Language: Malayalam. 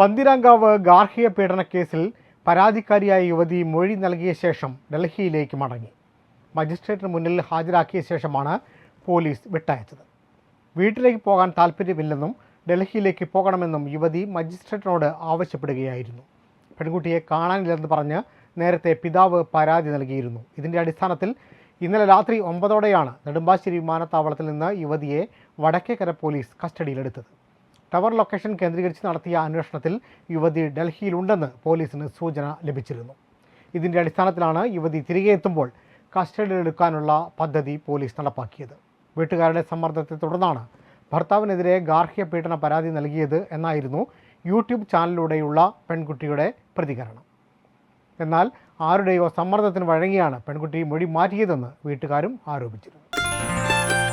പന്തിരാങ്കാവ് ഗാർഹിക പീഡന കേസിൽ പരാതിക്കാരിയായ യുവതി മൊഴി നൽകിയ ശേഷം ഡൽഹിയിലേക്ക് മടങ്ങി. മജിസ്ട്രേറ്റിന് മുന്നിൽ ഹാജരാക്കിയ ശേഷമാണ് പോലീസ് വിട്ടയച്ചത്. വീട്ടിലേക്ക് പോകാൻ താല്പര്യമില്ലെന്നും ഡൽഹിയിലേക്ക് പോകണമെന്നും യുവതി മജിസ്ട്രേറ്റിനോട് ആവശ്യപ്പെടുകയായിരുന്നു. പെൺകുട്ടിയെ കാണാനില്ലെന്ന് പറഞ്ഞ് നേരത്തെ പിതാവ് പരാതി നൽകിയിരുന്നു. ഇതിന്റെ അടിസ്ഥാനത്തിൽ ഇന്നലെ രാത്രി ഒമ്പതോടെയാണ് നെടുമ്പാശ്ശേരി വിമാനത്താവളത്തിൽ നിന്ന് യുവതിയെ വടക്കേക്കര പോലീസ് കസ്റ്റഡിയിലെടുത്തത്. ടവർ ലൊക്കേഷൻ കേന്ദ്രീകരിച്ച് നടത്തിയ അന്വേഷണത്തിൽ യുവതി ഡൽഹിയിലുണ്ടെന്ന് പോലീസിന് സൂചന ലഭിച്ചിരുന്നു. ഇതിന്റെ അടിസ്ഥാനത്തിലാണ് യുവതി തിരികെ എത്തുമ്പോൾ കസ്റ്റഡിയിലെടുക്കാനുള്ള പദ്ധതി പോലീസ് നടപ്പാക്കിയത്. വീട്ടുകാരുടെ സമ്മർദ്ദത്തെ തുടർന്നാണ് ഭർത്താവിനെതിരെ ഗാർഹിക പീഡന പരാതി നൽകിയത് എന്നായിരുന്നു യൂട്യൂബ് ചാനലിലൂടെയുള്ള പെൺകുട്ടിയുടെ പ്രതികരണം. എന്നാൽ ആരുടെയോ സമ്മർദ്ദത്തിന് വഴങ്ങിയാണ് പെൺകുട്ടി മൊഴി മാറ്റിയതെന്ന് വീട്ടുകാരും ആരോപിച്ചിരുന്നു.